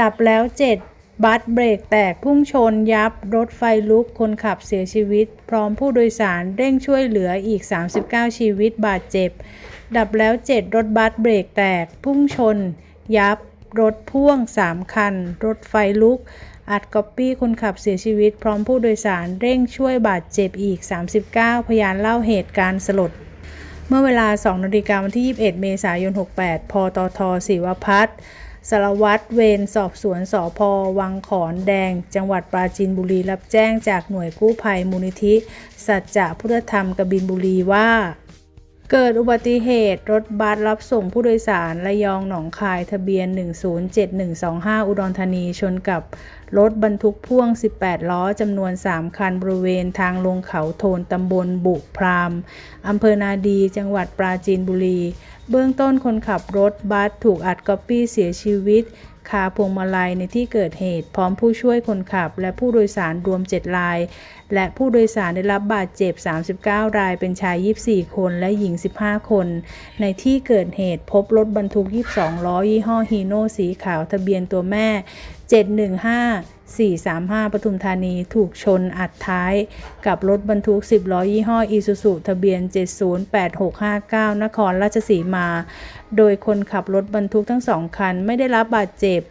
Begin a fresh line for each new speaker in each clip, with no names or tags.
ดับแล้ว 7 บัสเบรกแตกพุ่งชนยับรถไฟลุกคนขับเสียชีวิต พร้อมผู้โดยสารเร่งช่วยเหลืออีก 39 ชีวิตบาดเจ็บ ดับแล้ว 7 รถบัสเบรกแตก พุ่งชน ยับ รถพ่วง 3 คัน รถไฟลุก อัดก๊อปปี้คนขับเสียชีวิต พร้อมผู้โดยสารเร่งช่วยบาดเจ็บอีก 39 พยานเล่าเหตุการณ์สลดเมื่อเวลา 2นาฬิกาวันที่ 21 เมษายน 68 พตทศิวพัฒน์ สารวัตรเวรสอบสวนสพวังขอนแดง จังหวัดปราจีนบุรีรับแจ้งจากหน่วยกู้ภัยมูลนิธิ สัจจะพุทธธรรมกบินบุรีว่า เกิดอุบัติเหตุรถบัสรับส่งผู้โดยสารระยองหนองคายทะเบียน 107125 อุดรธานีชนกับรถบรรทุกพ่วง 18 ล้อจำนวน 3 คันบริเวณทางลงเขาโทนตำบลบุพรามอำเภอนาดีจังหวัดปราจีนบุรี เบื้องต้นคนขับรถบัสถูกอัดก๊อปปี้เสียชีวิต คาพวงมาลัยในที่เกิดเหตุ พร้อมผู้ช่วยคนขับ และผู้โดยสารรวม 7 ราย และผู้โดยสารได้รับบาดเจ็บ 39 ราย เป็นชาย 24 คนและหญิง 15 คน ในที่เกิดเหตุพบรถบรรทุก 22 ล้อยี่ห้อฮีโน่สีขาวทะเบียนตัวแม่ 715 435 ปทุมธานีถูกชนอัดท้าย กับรถบรรทุก 10 ล้อยี่ห้ออีซูซูทะเบียน 708659 นครราชสีมา โดยคนขับรถบรรทุกทั้งสองคันไม่ได้รับบาดเจ็บ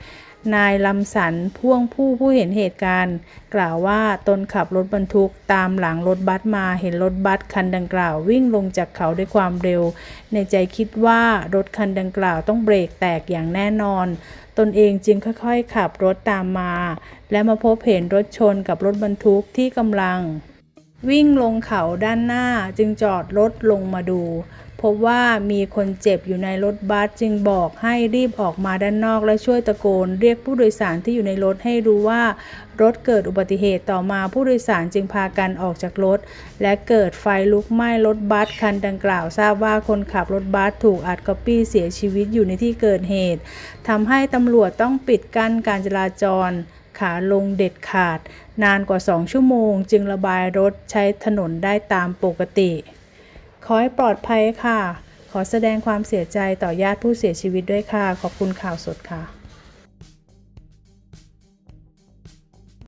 นายลำสันพ่วงผู้ผู้เห็นเหตุการณ์ กล่าวว่าตนขับรถบรรทุกตามหลังรถบัสมาเห็นรถบัสคันดังกล่าว วิ่งลงจากเขาด้วยความเร็ว ในใจคิดว่ารถคันดังกล่าวต้องเบรกแตกอย่างแน่นอน ตนเองจึงค่อยๆ ขับรถตามมา และมาพบเห็นรถชนกับรถบรรทุกที่กำลัง วิ่งลงเขาด้านหน้าจึงจอดรถลงมาดู พบว่ามีคนเจ็บอยู่ในรถบัสจึงบอกให้รีบออกมาด้านนอกและช่วยตะโกน เรียกผู้โดยสารที่อยู่ในรถให้รู้ว่า รถเกิดอุบัติเหตุต่อมาผู้โดยสารจึงพากันออกจากรถ และเกิดไฟลุกไหม้รถบัสคันดังกล่าวทราบว่าคนขับรถบัสถูกอัดก๊อปปี้เสียชีวิตอยู่ในที่เกิดเหตุทำให้ตำรวจต้องปิดกั้นการจราจร ขาลงเด็ดขาด นานกว่า 2 ชั่วโมง จึงระบายรถใช้ถนนได้ตามปกติ ขอให้ปลอดภัยค่ะ ขอแสดงความเสียใจต่อญาติผู้เสียชีวิตด้วยค่ะ ขอบคุณข่าวสดค่ะ